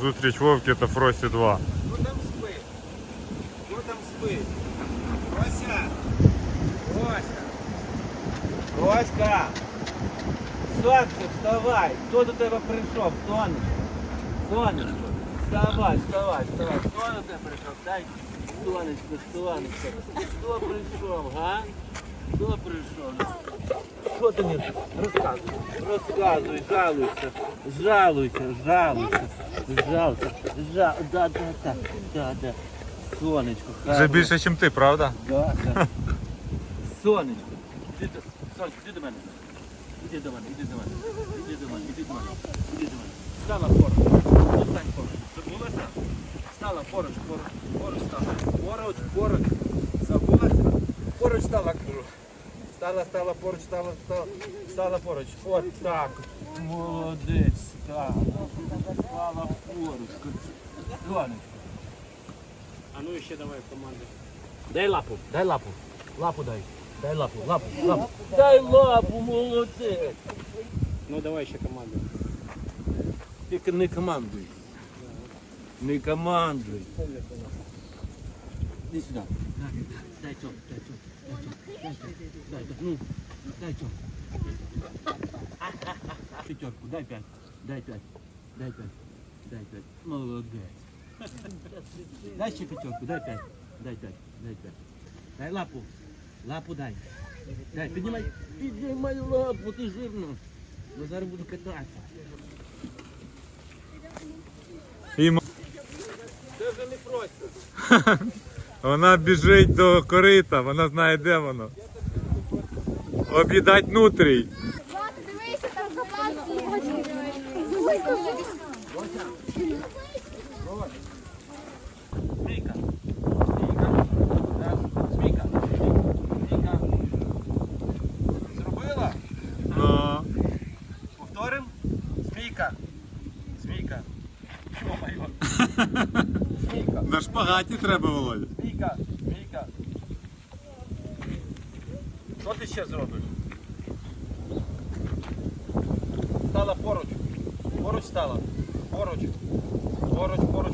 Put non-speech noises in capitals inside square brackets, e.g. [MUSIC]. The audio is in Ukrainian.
Зустріч Вовки та Фросі 2. Хто там спить? Хто там спить? Рося! Рося! Роська! Сонце, вставай! Хто до тебе прийшов? Сонечко! Сонечко! Вставай, вставай, вставай! Хто до тебе прийшов? Дай сонечко, сонечко! Хто прийшов, га? Хто прийшов? Що ти мені розказуй? Розказуй, жалуйся, жалуйся, жалуйся, жалуйся, жал, да, да, да, да, да. Сонечко, Вже хороше. більше, ніж ти, правда? Да, да. Сонечко, іди до, сонечко, іди до мене. Іди до мене, іди до мене. Іди до мене, іди до мене. Іди до мене. Стала поруч. Остань поруч. Забулася? Стала поруч, поруч, поруч стала. Поруч, поруч. Забулася? Поруч стала, кажу. Стала, стала поруч, стала, стала, стала поруч. От так. Молодець, стала. Стала поруч. Сонечко. А ну ще давай команди. Дай лапу, дай лапу. Лапу дай. Дай лапу, лапу, лапу. Дай лапу, молодець. Ну давай ще команди. Тільки не командуй. Не командуй. Іди сюди. Дай цьому, дай цьому, дай цьому. Дай, дай, ну, дай цьому. Пятерку, дай пять. Дай пять. Дай пять. Дай пять. Молодець. Дай ще пятерку, дай пять. Дай пять. Дай пять. Дай лапу. Лапу дай. Дай, піднімай. Піднімай лапу, ти жирно. Я зараз буду кататися. І м- Це вже не просто. [LAUGHS] вона біжить до корита, вона знає, де воно. Об'їдать нутрій. Дивися, там. Зробила? Ну, Повторим? Змійка. Змійка. [LAUGHS] Змійка. на шпагаті треба, Володя. Віка, Віка. Що ти ще зробиш? Стала поруч. Поруч стала. Поруч. Поруч, поруч,